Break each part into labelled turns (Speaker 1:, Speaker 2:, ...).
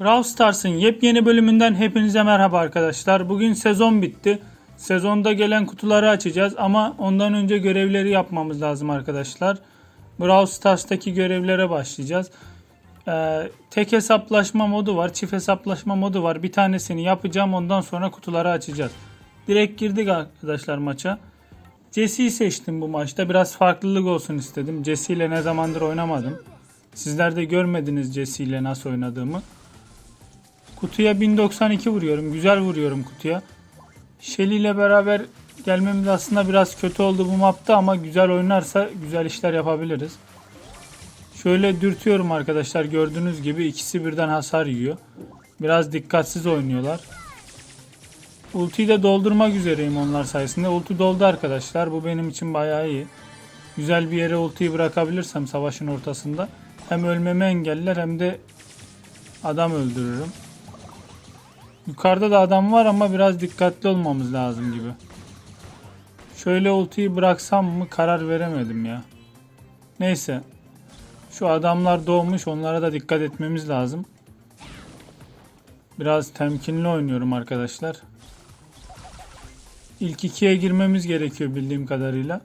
Speaker 1: Brawl Stars'ın yepyeni bölümünden hepinize merhaba arkadaşlar. Bugün sezon bitti. Sezonda gelen kutuları açacağız ama ondan önce görevleri yapmamız lazım arkadaşlar. Brawl Stars'taki görevlere başlayacağız. Ee, tek hesaplaşma modu var, çift hesaplaşma modu var. Bir tanesini yapacağım ondan sonra kutuları açacağız. Direkt girdik arkadaşlar maça. Jesse'yi seçtim bu maçta. Biraz farklılık olsun istedim. Jesse ile ne zamandır oynamadım. Sizler de görmediniz Jesse ile nasıl oynadığımı. Kutuya 1092 vuruyorum. Güzel vuruyorum kutuya. Shelly ile beraber gelmemiz aslında biraz kötü oldu bu mapta ama güzel oynarsa güzel işler yapabiliriz. Şöyle dürtüyorum arkadaşlar. Gördüğünüz gibi ikisi birden hasar yiyor. Biraz dikkatsiz oynuyorlar. Ultiyi de doldurmak üzereyim onlar sayesinde. Ulti doldu arkadaşlar. Bu benim için bayağı iyi. Güzel bir yere ultiyi bırakabilirsem savaşın ortasında hem ölmemi engeller hem de adam öldürürüm. Yukarıda da adam var ama biraz dikkatli olmamız lazım gibi. Şöyle ultiyi bıraksam mı karar veremedim ya. Neyse. Şu adamlar doğmuş onlara da dikkat etmemiz lazım. Biraz temkinli oynuyorum arkadaşlar. İlk ikiye girmemiz gerekiyor bildiğim kadarıyla.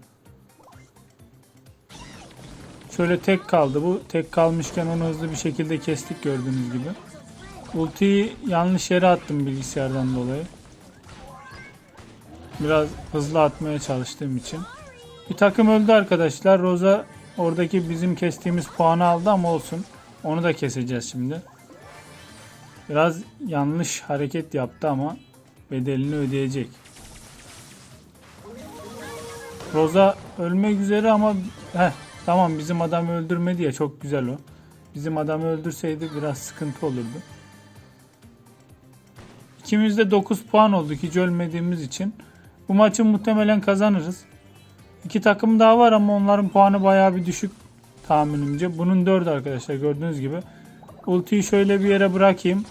Speaker 1: Şöyle tek kaldı bu. Tek kalmışken onu hızlı bir şekilde kestik gördüğünüz gibi. Ultiyi yanlış yere attım bilgisayardan dolayı. Biraz hızlı atmaya çalıştığım için. Bir takım öldü arkadaşlar. Rosa oradaki bizim kestiğimiz puanı aldı ama olsun. Onu da keseceğiz şimdi. Biraz yanlış hareket yaptı ama bedelini ödeyecek. Rosa ölmek üzere ama heh, tamam bizim adamı öldürmedi ya çok güzel o. Bizim adamı öldürseydi biraz sıkıntı olurdu. İkimiz de 9 puan olduk hiç ölmediğimiz için. Bu maçı muhtemelen kazanırız. İki takım daha var ama onların puanı bayağı bir düşük tahminimce. Bunun 4 arkadaşlar gördüğünüz gibi. Ultiyi şöyle bir yere bırakayım.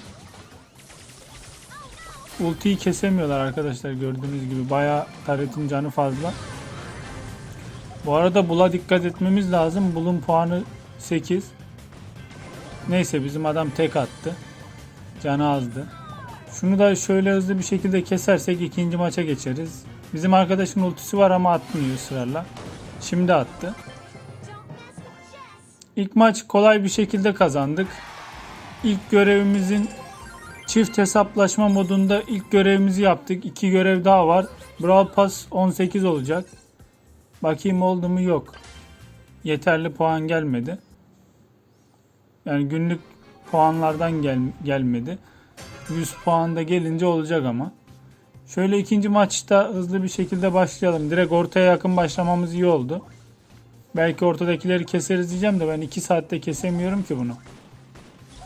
Speaker 1: Ultiyi kesemiyorlar arkadaşlar gördüğünüz gibi. Bayağı taretin canı fazla. Bu arada Bul'a dikkat etmemiz lazım. Bul'un puanı 8. Neyse bizim adam tek attı. Canı azdı. Şunu da şöyle hızlı bir şekilde kesersek ikinci maça geçeriz. Bizim arkadaşın ultisi var ama atmıyor ısrarla. Şimdi attı. İlk maç kolay bir şekilde kazandık. İlk görevimizin çift hesaplaşma modunda ilk görevimizi yaptık. İki görev daha var. Brawl Pass 18 olacak. Bakayım oldu mu yok. Yeterli puan gelmedi. Yani günlük puanlardan gel gelmedi. 100 puan da gelince olacak ama. Şöyle ikinci maçta hızlı bir şekilde başlayalım. Direkt ortaya yakın başlamamız iyi oldu. Belki ortadakileri keseriz diyeceğim de ben 2 saatte kesemiyorum ki bunu.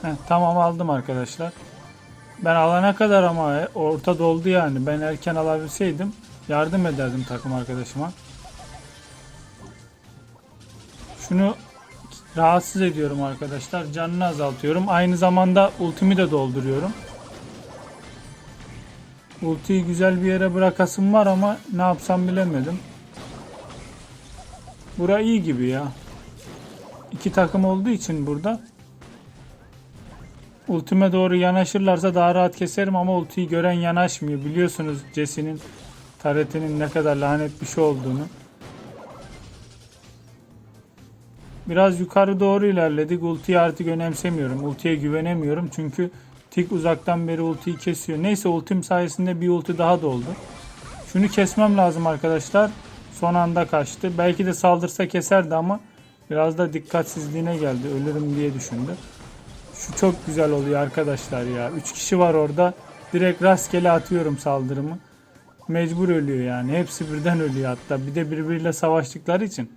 Speaker 1: Heh, tamam aldım arkadaşlar. Ben alana kadar ama orta doldu yani. Ben erken alabilseydim yardım ederdim takım arkadaşıma. Şunu rahatsız ediyorum arkadaşlar. Canını azaltıyorum. Aynı zamanda ultimi de dolduruyorum. Ultiyi güzel bir yere bırakasım var ama ne yapsam bilemedim. Bura iyi gibi ya. İki takım olduğu için burada. Ultime doğru yanaşırlarsa daha rahat keserim ama ultiyi gören yanaşmıyor. Biliyorsunuz Jesse'nin taretinin ne kadar lanet bir şey olduğunu. Biraz yukarı doğru ilerledik. Ultiyi artık önemsemiyorum. Ultiye güvenemiyorum çünkü Tik uzaktan beri ultiyi kesiyor. Neyse ultim sayesinde bir ulti daha doldu. Şunu kesmem lazım arkadaşlar. Son anda kaçtı. Belki de saldırsa keserdi ama biraz da dikkatsizliğine geldi. Ölürüm diye düşündü. Şu çok güzel oluyor arkadaşlar ya. 3 kişi var orada. Direkt rastgele atıyorum saldırımı. Mecbur ölüyor yani. Hepsi birden ölüyor hatta. Bir de birbiriyle savaştıkları için.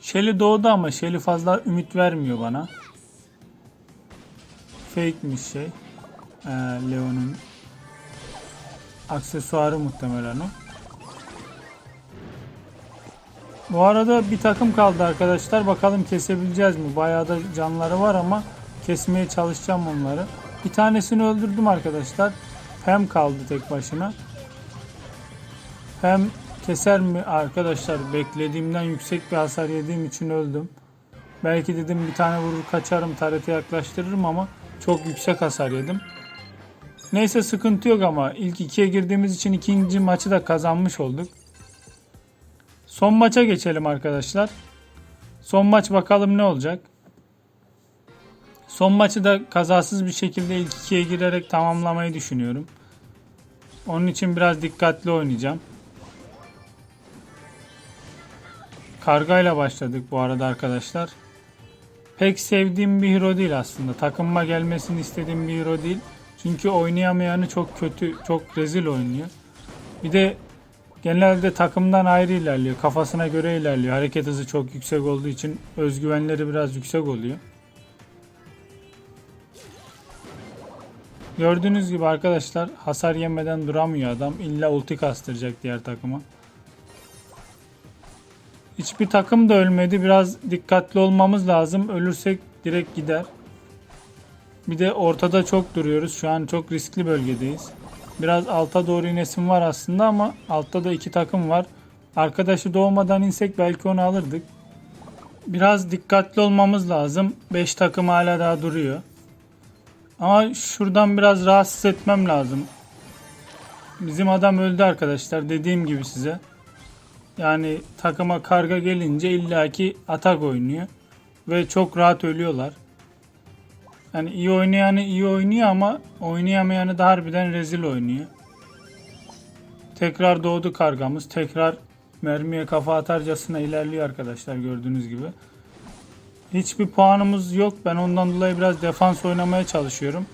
Speaker 1: Shelly doğdu ama Shelly fazla ümit vermiyor bana. Fake'miş şey. Ee, Leon'un aksesuarı muhtemelen o. Bu arada bir takım kaldı arkadaşlar. Bakalım kesebileceğiz mi? Bayağı da canları var ama kesmeye çalışacağım onları. Bir tanesini öldürdüm arkadaşlar. Pem kaldı tek başına. Pem keser mi arkadaşlar? Beklediğimden yüksek bir hasar yediğim için öldüm. Belki dedim bir tane vurur kaçarım tarete yaklaştırırım ama çok yüksek hasar yedim. Neyse sıkıntı yok ama ilk ikiye girdiğimiz için ikinci maçı da kazanmış olduk. Son maça geçelim arkadaşlar. Son maç bakalım ne olacak. Son maçı da kazasız bir şekilde ilk ikiye girerek tamamlamayı düşünüyorum. Onun için biraz dikkatli oynayacağım. Kargayla başladık bu arada arkadaşlar. Pek sevdiğim bir hero değil aslında. Takımıma gelmesini istediğim bir hero değil. Çünkü oynayamayanı çok kötü, çok rezil oynuyor. Bir de genelde takımdan ayrı ilerliyor. Kafasına göre ilerliyor. Hareket hızı çok yüksek olduğu için özgüvenleri biraz yüksek oluyor. Gördüğünüz gibi arkadaşlar hasar yemeden duramıyor adam. İlla ulti kastıracak diğer takıma. Hiçbir takım da ölmedi. Biraz dikkatli olmamız lazım. Ölürsek direkt gider. Bir de ortada çok duruyoruz. Şu an çok riskli bölgedeyiz. Biraz alta doğru inesim var aslında ama altta da iki takım var. Arkadaşı doğmadan insek belki onu alırdık. Biraz dikkatli olmamız lazım. 5 takım hala daha duruyor. Ama şuradan biraz rahatsız etmem lazım. Bizim adam öldü arkadaşlar. Dediğim gibi size. Yani takıma karga gelince illaki atak oynuyor. Ve çok rahat ölüyorlar. Yani iyi oynayanı iyi oynuyor ama oynayamayanı da harbiden rezil oynuyor. Tekrar doğdu kargamız. Tekrar mermiye kafa atarcasına ilerliyor arkadaşlar gördüğünüz gibi. Hiçbir puanımız yok. Ben ondan dolayı biraz defans oynamaya çalışıyorum.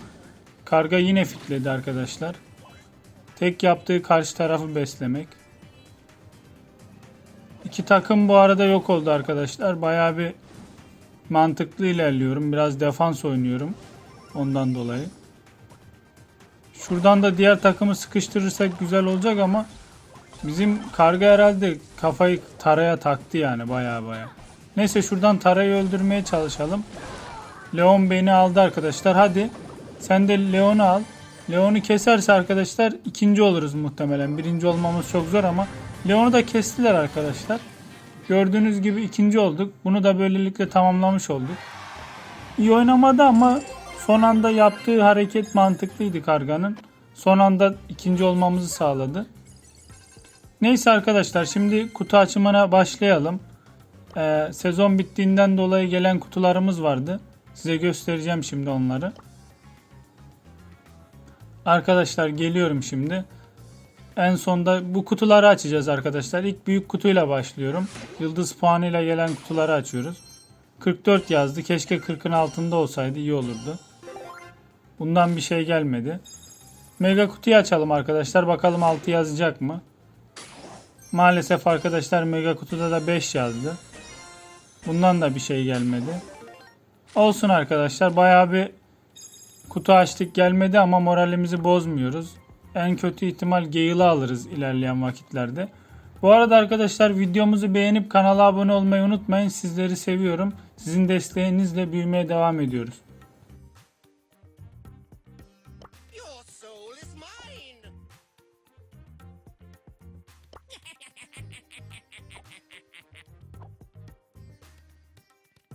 Speaker 1: Karga yine fitledi arkadaşlar. Tek yaptığı karşı tarafı beslemek. İki takım bu arada yok oldu arkadaşlar. Bayağı bir mantıklı ilerliyorum. Biraz defans oynuyorum. Ondan dolayı. Şuradan da diğer takımı sıkıştırırsak güzel olacak ama bizim karga herhalde kafayı taraya taktı yani baya baya. Neyse şuradan tarayı öldürmeye çalışalım. Leon beni aldı arkadaşlar. Hadi sen de Leon'u al. Leon'u keserse arkadaşlar ikinci oluruz muhtemelen. Birinci olmamız çok zor ama Leon'u da kestiler arkadaşlar. Gördüğünüz gibi ikinci olduk. Bunu da böylelikle tamamlamış olduk. İyi oynamadı ama son anda yaptığı hareket mantıklıydı karganın. Son anda ikinci olmamızı sağladı. Neyse arkadaşlar şimdi kutu açımına başlayalım. Ee, sezon bittiğinden dolayı gelen kutularımız vardı. Size göstereceğim şimdi onları. Arkadaşlar geliyorum şimdi. En sonda bu kutuları açacağız arkadaşlar. İlk büyük kutuyla başlıyorum. Yıldız puanıyla gelen kutuları açıyoruz. 44 yazdı. Keşke 40'ın altında olsaydı iyi olurdu. Bundan bir şey gelmedi. Mega kutuyu açalım arkadaşlar. Bakalım 6 yazacak mı? Maalesef arkadaşlar mega kutuda da 5 yazdı. Bundan da bir şey gelmedi. Olsun arkadaşlar. Bayağı bir kutu açtık gelmedi ama moralimizi bozmuyoruz. En kötü ihtimal Gale'ı alırız ilerleyen vakitlerde. Bu arada arkadaşlar videomuzu beğenip kanala abone olmayı unutmayın. Sizleri seviyorum. Sizin desteğinizle büyümeye devam ediyoruz.